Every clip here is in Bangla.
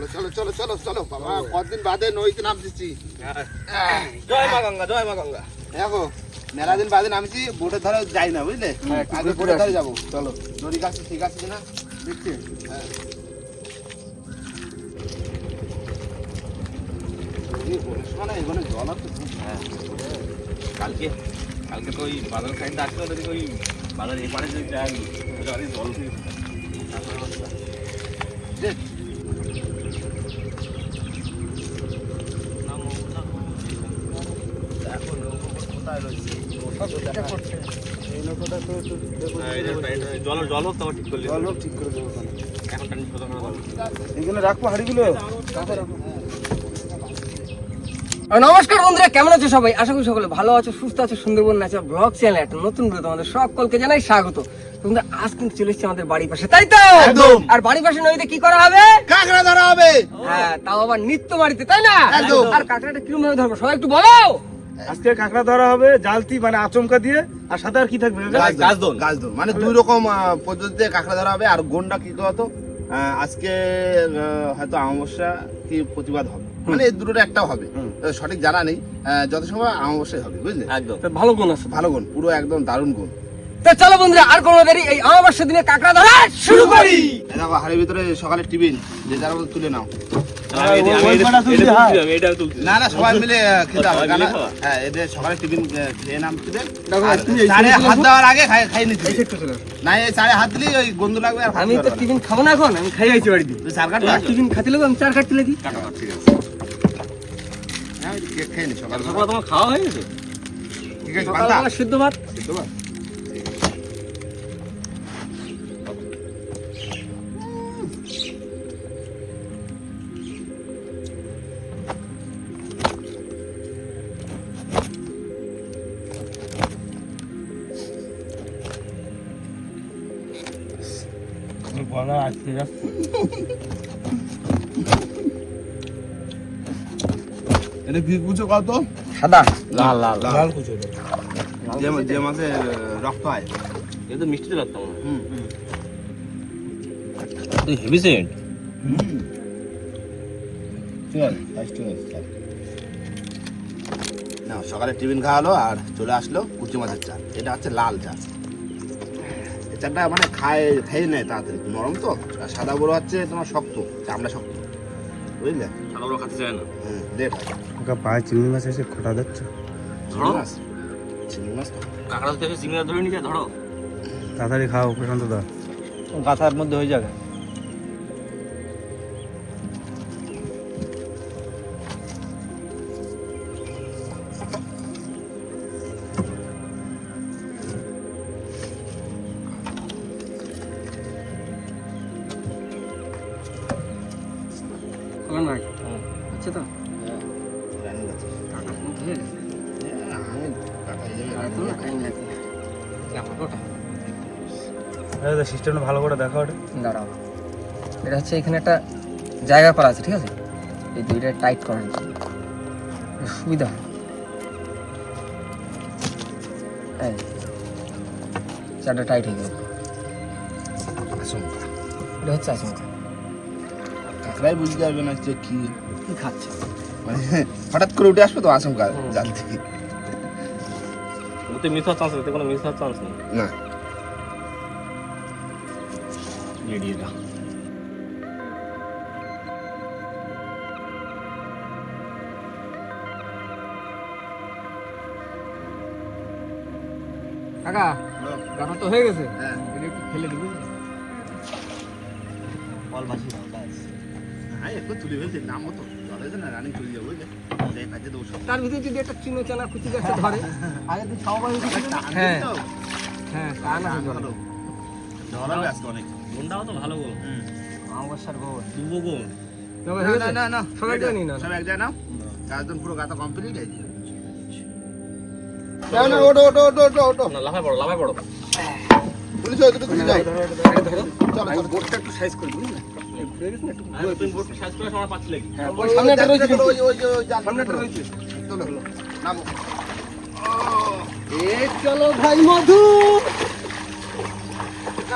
চলো চলো চলো চলো চলো বাবা কতদিন বাদে নদীতে নামতেছি? জয় মা গঙ্গা জয় মা গঙ্গা। দেখো মেলা দিন বাদে নামছি বোটের ধরে যাই না বুঝলে? হ্যাঁ, আগে আসি। ধরে যাব। চলো। নদী কাছে ঠিক আছে কিনা? দেখছি। হ্যাঁ। হ্যাঁ। কালকে কালকে তো ওই বাজার সাইডটা আসলে ওই বাজার এপারে যে জল উঠে দেখ, এখন কোথায় রয়েছে এই নৌকোটা তো একটু দেখো, এই যে এটা- জল জল হোক তোমার ঠিক করলে জল হোক ঠিক করে দেবো এখন টানি কোথাও না এখানে রাখব হাড়িগুলো কাছে রাখো আর নমস্কার বন্ধুরা কেমন আছো সবাই? আশা করি সকলে ভালো আছো সুস্থ আছো সুন্দরবন নাচা ব্লগ চ্যানেল একটা নতুন ভিডিও তোমাদের সকলকে জানাই স্বাগত। তোমরা আজ কিন্তু চলে এসেছি আমাদের বাড়ির পাশে তাই তো? একদম। আর বাড়ির পাশে নদীতে কি করা হবে? কাঁকড়া ধরা হবে। হ্যাঁ তাও আবার নিত্য বাড়িতে তাই না? একদম। আর কাঁকড়াটা কিরম ভাবে ধরবো সবাই একটু বলো। আজকে কাঁকড়া ধরা হবে জালতি মানে আচমকা দিয়ে আর সাথে আর কি থাকবে? মানে দুই রকম পদ্ধতিতে কাঁকড়া ধরা হবে আর গন্ডা কি হতো? আজকে হয়তো অমাবস্যা কি প্রতিবাদ হবে। মানে এই দুটোর একটাও হবে। সঠিক জানা নেই। যত সময় অমাবস্যাই হবে বুঝলে? একদম। ভালো গুণ আছে। ভালো গুণ পুরো একদম দারুণ গুণ। তো চলো বন্ধুরা আর কোনো দেরি এই অমাবস্যার দিনে কাঁকড়া ধরা শুরু করি। দেখো হাড়ির ভিতরে সকালে টিফিন যে যার তুলে নাও। হ্যাঁ। না না সবাই মিলে খেতে হবে সবাই কেন মিলে খাওয়া? হ্যাঁ এদের সকালে টিফিন খেয়ে নামতে দেন দেখো, আর তুমি এই চারে হাত চলে দেওয়ার আগে খাই খাই নিতে এই দিবি। সেটটা চলে আসো। না এই চারে হাত দিলেই ওই গন্ধ লাগবে আর আমি তো টিফিন খাব না এখন আমি খাই আইছি বাড়িতে। চার কাটবা টিফিন খাতে লাগবো আমি চার কাটতে লাগি কাটা ঠিক আছে। হ্যাঁ ওই কেক খেয়ে নি সকাল তোমার খাওয়া হয়ে গেছে? ঠিক আছে সিদ্ধ ভাত। সিদ্ধ ভাত? বলা আজকে এটা কি কুচো কত সাদা। লাল লাল। লাল। কুচো যে যে রক্ত হয় এটা তো মিষ্টি লাগতাম হুম তুই হেভি সেন্ট ঠিক আছে ফার্স্ট চল। না সকালে টিফিন খাওয়ালো আর চলে আসলো কুচি মাছের চাল এটা হচ্ছে লাল চাল চালটা মানে খায় খেয়ে নেয় তাড়াতাড়ি। নরম তো আর সাদা বড় হচ্ছে তোমার শক্ত চামড়া শক্ত। বুঝলে? সাদা বড় খাচ্ছে না হুম দেখ ওকে পায়ে চিংড়ি মাছ এসে খোটা দিচ্ছে? চিংড়ি মাছ? চিংড়ি মাছ তো। কাঁকড়া থেকে চিংড়ি ধরে নিয়ে ধরো। তাড়াতাড়ি খাও প্রশান্ত দা গাথার মধ্যে হয়ে যাবে। সিস্টেমটা ভালো করে দেখা ওটা। দাঁড়াও। এটা হচ্ছে এখানে একটা জায়গা করা আছে ঠিক আছে? এই দুইটা টাইট করা এটা সুবিধা হয়। এই চারটা টাইট হয়ে গেল। আচমকা। এটা হচ্ছে আচমকা। কাঁকড়াই বুঝতে পারবে না যে কি। কি খাচ্ছে? মানে হঠাৎ করে উঠে আসবে তো আচমকা জাল থেকে। ওতে মিস হওয়ার চান্স এতে কোনো মিস হওয়ার চান্স নেই। না। এড়িয়ে কাকা কাকা তো হয়ে গেছে। হ্যাঁ। একটু ফেলে দিবি। বল মাসি ব্যাস। হ্যাঁ একটু তুলে ফেলতে নাম মতো তো না রানিং চলে যাব তার ভিতরে যদি একটা চিনো চানা কুচি গাছে ধরে আগে তুই সবাই হ্যাঁ। হ্যাঁ তা না হয়ে যাবে। ঝড় অনেক। গুণটাও তো ভালো গুণ অমাবস্যার গোবর দুবো গুণ না না না সব এক জায়গায় নিয়ে সব এক জায়গায় নাও। কাজজন পুরো গাতা কমপ্লিট হয়ে যাবে না ওটো ওটো ওটো ওটো ওটো না লাফায় পড়ো লাফায় পড়ো। পুলিশ ওই দুটো তুলে যাও। ধরো চলো চলো। বোর্ডটা একটু সাইজ করে দিই না ঘুরে গেছে না একটু? আর তুমি বোর্ড সাইজ করে সময় পাচ্ছি লাগি হ্যাঁ, চলো ভাই মধু।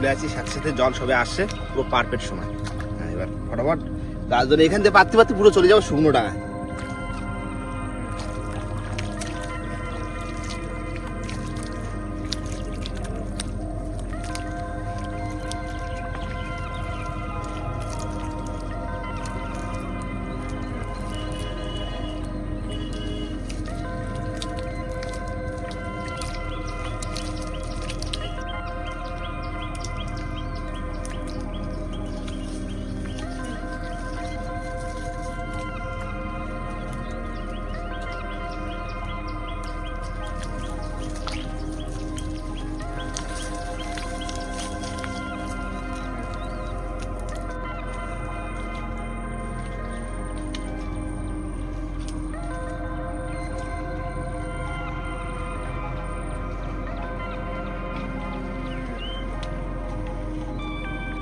চলে আসি সাথে সাথে জল সবে আসছে, পুরো পারফেক্ট সময়। হ্যাঁ এবার ফটাফট রাজধানী এখান থেকে পাততে পাততে পুরো চলে যাব শুকনো ডাঙায়।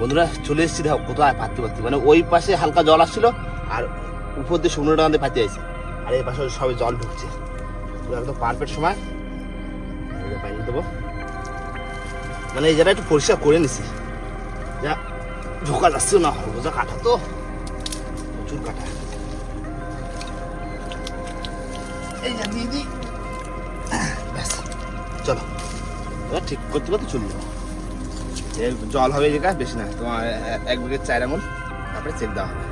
বন্ধুরা চলে এসেছি, দেখো কোথায় পাততে পারতে মানে ওই পাশে হালকা জল আসছিল, আর উপর দিয়ে শুকনো ডাঙাতে পাতে আছে আর এই পাশে সবে জল ঢুকছে। একদম পারফেক্ট সময়। দেবো। মানে এই জায়গাটা একটু পরিষ্কার করে নিছি। যা, ঢোকা যাচ্ছে না হরবোজা কাটা তো। প্রচুর কাটা। এই যা ব্যাস, চলো। ঠিক করতে করতে চলে যাব। জল হবে জায়গায় বেশি না। তোমার এক বিঘে চার আঙুল তারপরে চেক দেওয়া হবে।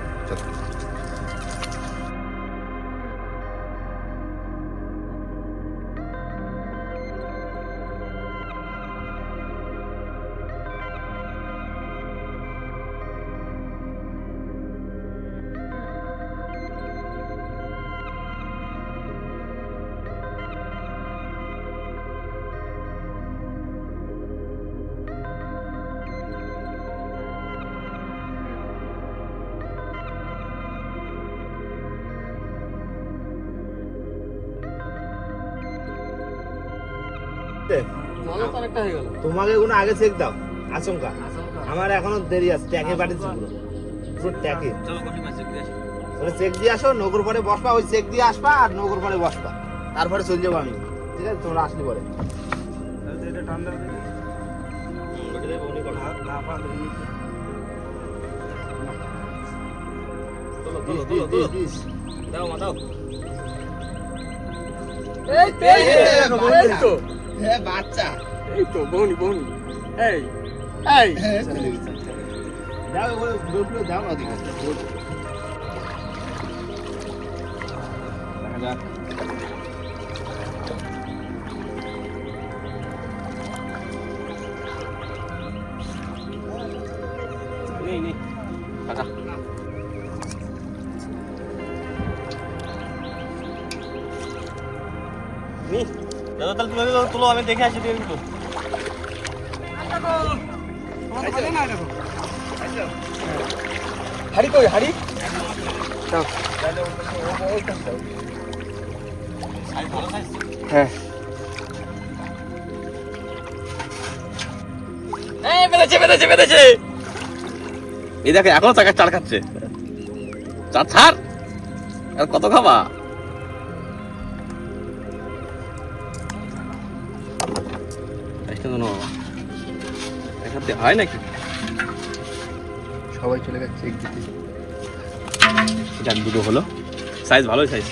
তোমাকে কোনো আগে চেক দাও। আচমকা। আমার এখনও দেরি আছে ট্যাকে পাঠিয়েছি পুরো। পুরো ট্যাকে চলো কফি মাছ দিয়ে আসি। ওটা চেক দিয়ে আসো নগর পরে বসবা ওই চেক দিয়ে আসবা আর নগর পরে বসবা। তারপরে চলে যাব আমি। ঠিক আছে তোমরা আসলি পরে। দাও। মা দাও। এই তো। এই এই, এই, তো, বৌনি এই তো হ্যাঁ বাচ্চা এই তো বৌনি বৌনি এই এই দাও ওই ঘুরে ঘুরে দাও না ওদিকে দেখা যাক নেই নেই কাকা নি দাদা তাহলে তুমি তুলো আমি দেখে আসি তুমি একটু হাড়ি কই হাড়ি? হ্যাঁ। এই বেঁধেছে বেঁধেছে বেঁধেছে। এই দেখে এখনও চাকা চার খাচ্ছে। চার ছাড়। আর কত খাবা? হয় নাকি? সবাই চলে যাচ্ছে একদিকে যাক দুটো হলো। সাইজ ভালো সাইজ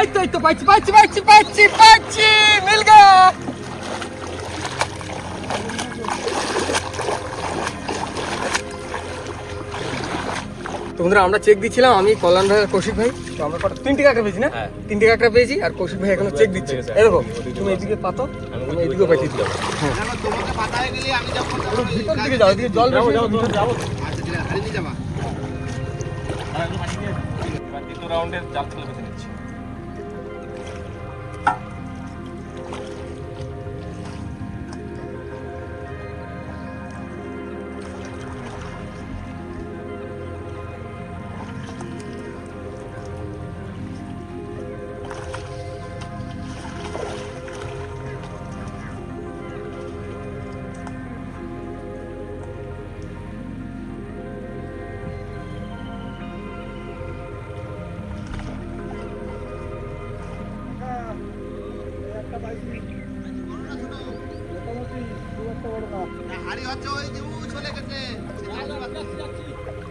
এই তো এই তো পাচ্ছি পাচ্ছি পাচ্ছি পাচ্ছি পাচ্ছি মিল গা। তো বন্ধুরা আমরা চেক দিচ্ছিলাম আমি কল্যাণ ভাই আর কৌশিক ভাই। তো আমরা কটা তিনটে কাঁকড়া পেয়েছি না? হ্যাঁ। তিনটে কাঁকড়া পেয়েছি আর কৌশিক ভাই এখনও চেক দিচ্ছে। এরকম এই দেখো তুমি এদিকে পাতো আমি এদিকে পাঠিয়ে দিলাম। হ্যাঁ। তোমাকে পাতা হয়ে গেলে আমি যখন ভিতর দিকে যাও এদিকে জল বেশি যাব ভিতর যাব। আচ্ছা ঠিক আছে রাউন্ডের জাল তুলে বেছে নিচ্ছি।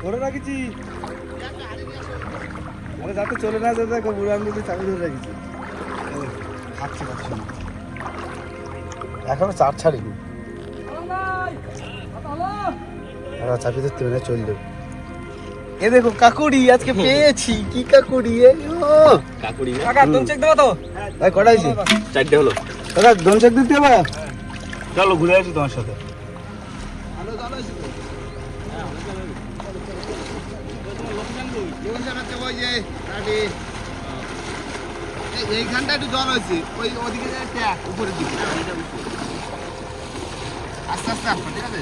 ধরে রাখিছি। আরে যাতে চলে না যেতে দেখো বুড়ো আঙুল চাবি ধরে রাখিছি। খাচ্ছি খাচ্ছি। এখনও চার ছাড়িনি। আর চাবি ধরতে না চললে এ দেখো কাকুড়ি আজকে পেয়েছি। কি কাকুড়ি এ কাকুড়ি কাকা তুমি চেক দেবো তো? ভাই কটাইছি চারটে হলো। দাদা দম চেক দিতে হবে? চলো ঘুরে আসি তোমার সাথে। হয়েছে এইখানটা একটু জল হয়েছে ওই ওদিকে উপরের দিকে আস্তে আস্তে আসবে ঠিক আছে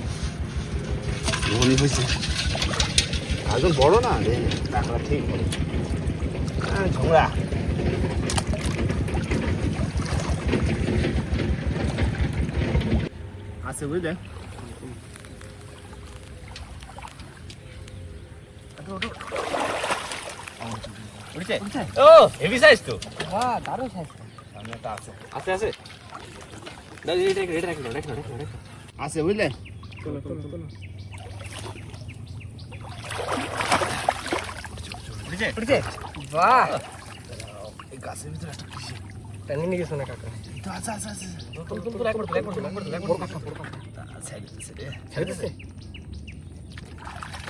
মনে হয়েছে একজন বড় না রে টাকা ঠিক ঝোড়া আছে বুঝলেন ও হেভি সাইজ তো হ্যাঁ দারুণ সাইজ সামনে একটা আছে আছে আছে দাদা এটা রেড রাখো রেড রাখো রেড রাখো আছে বুঝলেন চলো চলো চলো উঠছে? উঠছে? বাহ! এই গাছের ভিতরে একটা কিসে টানি নিয়ে গেছো না কাকা? তো আছে আছে তুমি তুমি তো একবার একবার একবার একবার কাকা সাইড আছে রে। ছেড়ে দিচ্ছে?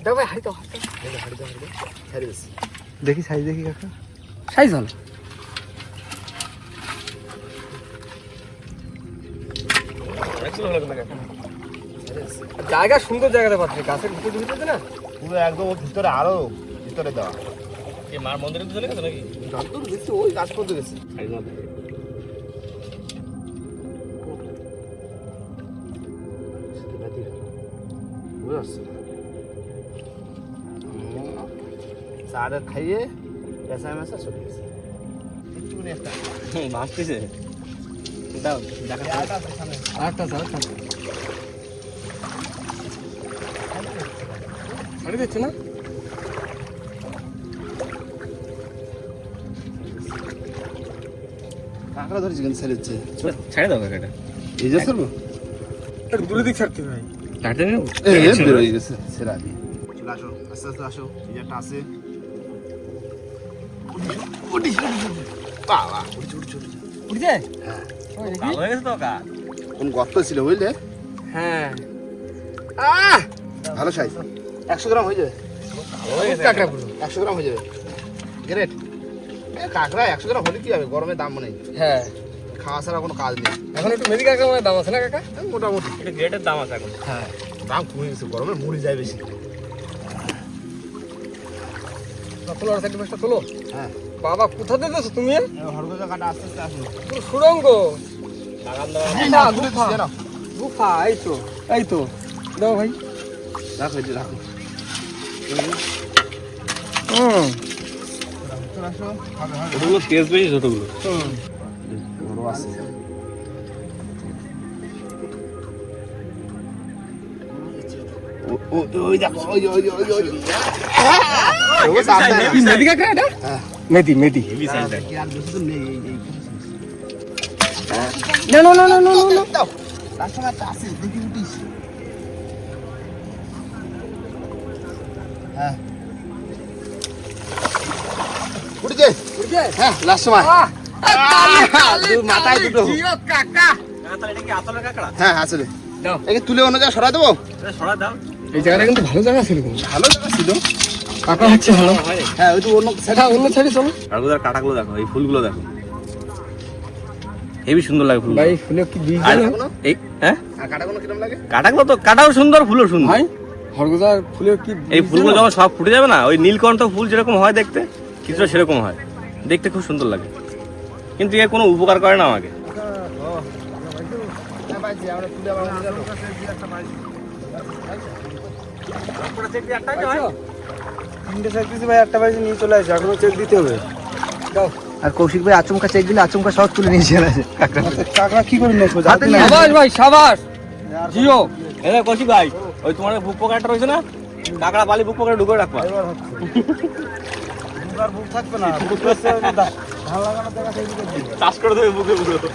দাও ভাই হাড়ি দাও ছেড়ে দিছি দেখি সাইজ দেখি কাকা। সাইজ হলো জায়গা সুন্দর জায়গাতে পাচ্ছি গাছের ভিতরে ভিতরে না? পুরো একদম ভিতরে আরও ভিতরে দেওয়া। এই মার মন্দিরের পিছনে গেছে নাকি? গাছপুর গেছে ওই গাছপুর গেছে। চাটা খাইয়ে পেঁচা মেশা চলে গেছে। ভাসতেছে। দাও দেখা আটটা দাও ছাড়ে দিচ্ছে না? কাঁকড়া ধরেছি কিন্তু ছেড়েছে ছেড়ে দাও কাকাটা। এই যে সরবো একটু দূরে দিক ছাড়তে ভাই কাটতে নেব বেরোয় গেছে সেরা দিয়ে চলে আসো আস্তে আস্তে আসো এই যে একটা আছে। উঠিস। বাবা, উঠছে, উঠছে। উঠছে হ্যাঁ। ভালো হয়ে গেছে তো কা কোন গর্ত ছিল বুঝলে? হ্যাঁ। আহ! ভালো সাইজ। একশো গ্রাম হয়ে যাবে। একশো গ্রাম হয়ে যাবে। গ্রেট কাঁকড়া একশো গ্রাম হলে কি হবে? গরমে দাম নেই। হ্যাঁ। খাওয়া ছাড়া কোনো কাজ নেই। এখন একটু মেদি কাঁকড়া মানে দাম আছে না কাকা? মোটামুটি। এটা গ্রেটের দাম আছে এখন। হ্যাঁ। দাম কমে গেছে গরমে মুড়ি যায় বেশি। তোলো আর সাইড তোলো হ্যাঁ। বাবা কোথা দিয়েছ তুমি? হরগজা কাটা আস্তে আস্তে আসুন সুরঙ্গ গুফা। এই তো এই তো। দাও ভাই। রাখো রাখো। হুম। ওগুলো কেস বেশি ছোটগুলো বড় আছে। হ্যাঁ। মেদি মেদি না না না না না না। না রাস্তাঘাটটা আছে দেখি উঠিস হ্যাঁ। উঠেছে? হ্যাঁ, last সময়। আহ, আহ, মাথায় দুটো। কাকা। কি হ্যাঁ, আসলে। একে তুলে অন্য জায়গায় দেবো? সরা দাও। এই জায়গাটা কিন্তু ভালো জায়গা ছিল ভালো জায়গা ছিল। কাকা হচ্ছে ভালো। হ্যাঁ ওই তো অন্য সেটা অন্য ছাড়ি চলো। কাঠগুলোর কাটাগুলো দেখো এই ফুলগুলো দেখো। হেভি সুন্দর লাগে ফুল ভাই ফুলে কি বীজ জানো এই হ্যাঁ? কাটাগুলো কিরম লাগে? কাটাগুলো তো কাটাও সুন্দর ফুলও সুন্দর। ভাই হরগোজার ফুলে কি এই ফুলগুলো? যখন সব ফুটে যাবে না ওই নীলকণ্ঠ ফুল যেরকম হয় দেখতে কিছুটা সেরকম হয়। দেখতে খুব সুন্দর লাগে। কিন্তু এর কোনো উপকার করে না আমাকে? তিনটে চেক দিয়েছি ভাই একটা বাজে নিয়ে চলে আসছে এখনও চেক দিতে হবে। দাও আর কৌশিক ভাই আচমকা চেক দিলে আচমকা সব তুলে নিয়ে চলে আসে। কাকড়া কি করে নেছো সাবাস ভাই সাবাস জিও। এই কৌশিক ভাই ওই তোমার বুক পকেটটা রয়েছে না? কাঁকড়া বালি বুক পকেটে ঢুকে রাখবা। দুবার বুক থাকবে না। ধান লাগানো দেখা সেই দিকে দিবে। চাষ করে দেবে বুকে বুকে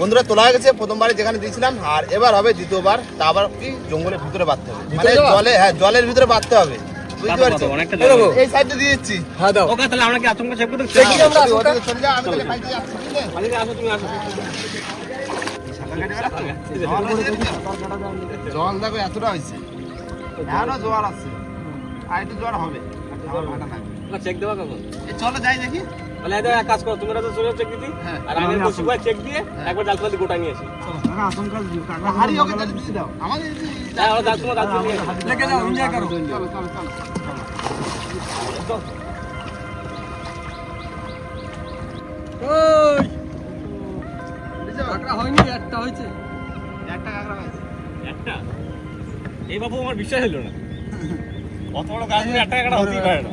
বন্ধুরা তোলা হয়ে গেছে প্রথমবারে যেখানে দিয়েছিলাম আর এবার হবে দ্বিতীয়বার তা আবার কি জঙ্গলের ভিতরে বাঁধতে হবে। মানে জলে হ্যাঁ জলের ভিতরে বাঁধতে হবে। বুঝতে পারছ? এই সাইডে দিয়ে দিচ্ছি। হ্যাঁ দাও। ওকে তাহলে আমরা কি আচমকা চেক করতে দেখি আমরা চলে যাও, আমি তাহলে বাইরে যাচ্ছি, বুঝলে? মালিকে আসো তুমি আসো। জল দেখো এতটা হয়েছে। এখনও জোয়ার আছে। আর একটু জোয়ার হবে। আমার ভাটা। চেক দেওয়া কখন? এই চলো যাই দেখি। তাহলে এদের এক কাজ করো তোমরা তো চলে চেক দিতি। হ্যাঁ। আর আমি ভাই চেক দিয়ে একবার জাল ফালি গোটা নিয়ে আসি। হ্যাঁ হয়নি একটা হয়েছে। একটা কাঁকড়া হয়েছে। একটা? এই বাবু আমার বিশ্বাস হলো না। অত বড় নিয়ে একটা একটা হতেই পারে না।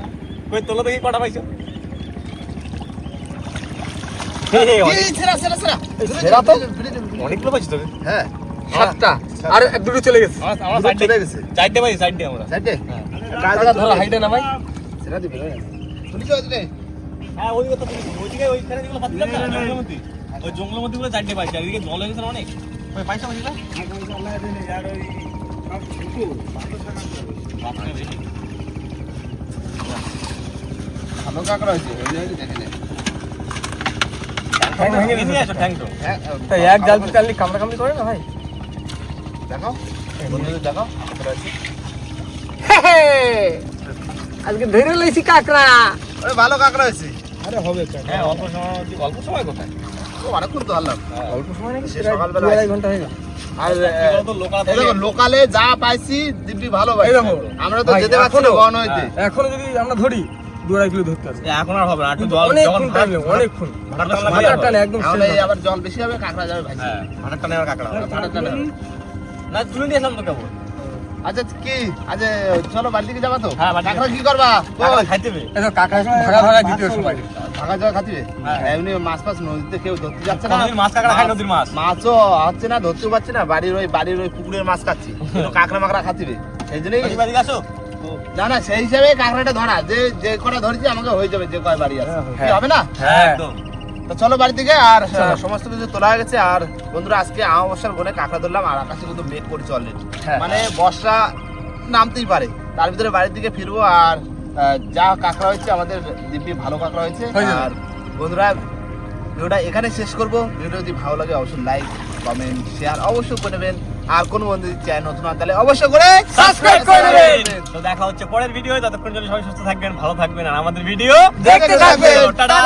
কই তোলো দেখি কটা পাইছো? অনেকগুলো হ্যাঁ সাতটা। আর দুটো চলে গেছে। আমরা আমরা দুটো সাইডে চলে গেছে। চারটে পাইছি সাইডে আমরা। সাইডে? ধরো হাইটে না ভাই দিবে হ্যাঁ। ওই কথা তুমি ওই ওইখানে যেগুলো পাচ্ছিলাম না জঙ্গলের মধ্যে ওই জঙ্গলের মধ্যে গুলো চারটে পাইছি আর এদিকে জল হয়ে গেছে অনেক? ওই পাইছো ওই হ্যাঁ এক জাল কামড়া কামড়ি করে না ভাই? দেখো দেখো আজকে ধরে লইছি কাকড়া। আরে ভালো কাঁকড়া হয়েছে। আরে হবে হ্যাঁ অল্প সময় অল্প সময় কোথায়? হয়ে তো লোকাল এই দেখো লোকালে যা পাইছি দিব্যি ভালো আমরা তো যেতে পারছি না এখনো- এখনও যদি আমরা ধরি দু আড়াই কিলো ধরতে আসবে এখন আর হবে না একটু জল অনেকক্ষণ টাইম নেবে অনেকক্ষণ ভাটার টান ভাটার টানে একদম আবার জল বেশি হবে কাঁকড়া যাবে ভাই। হ্যাঁ ভাটার টানে আর কাঁকড়া হবে। ভাটার টানে না তুলে নিয়ে আসলাম তো কেবল। আচ্ছা কি? আজ চলো বাড়ি দিকে যাবা তো? হ্যাঁ, কাঁকড়া কি করবা? কাঁকড়া ভাগা ভাগা দিতে সবাই খাতিবে হ্যাঁ। এমনি মাছ ফাছ নদীতে কেউ ধরতে যাচ্ছে না। মাছ কাঁকড়া খাই নদীর মাছ। মাছও হচ্ছে না ধরতেও পারছি না। বাড়ির ওই বাড়ির ওই পুকুরের মাছ খাচ্ছি। কাঁকড়া মাকড়া খাতিবে সেই জন্যই বাড়ি বাড়ি আসো না না সেই হিসাবে কাঁকড়াটা ধরা যে যে কটা ধরেছি আমাকে হয়ে যাবে যে কয় বাড়ি আছে। কি হবে না? হ্যাঁ একদম। তো চলো বাড়ি থেকে আর সমস্ত কিছু তোলা হয়ে গেছে আর বন্ধুরা আজকে আমাবস্যার বনে কাঁকড়া ধরলাম আর আকাশে কিন্তু মেঘ করছে অলরেডি হ্যাঁ। মানে বর্ষা নামতেই পারে। তার ভিতরে বাড়ির দিকে ফিরবো আর যা কাঁকড়া হয়েছে আমাদের দিব্যি ভালো কাঁকড়া হয়েছে। আর বন্ধুরা ভিডিওটা এখানে শেষ করব। ভিডিও যদি ভালো লাগে অবশ্যই লাইক কমেন্ট শেয়ার অবশ্যই করে নেবেন। আর কোন বন্ধু চ্যানেল নতুন আর তাহলে অবশ্যই করে সাবস্ক্রাইব করে নেবেন। তো দেখা হচ্ছে পরের ভিডিও ততক্ষণ জন্য সবাই সুস্থ থাকবেন ভালো থাকবেন আর আমাদের ভিডিও দেখতে থাকবেন। টাটা।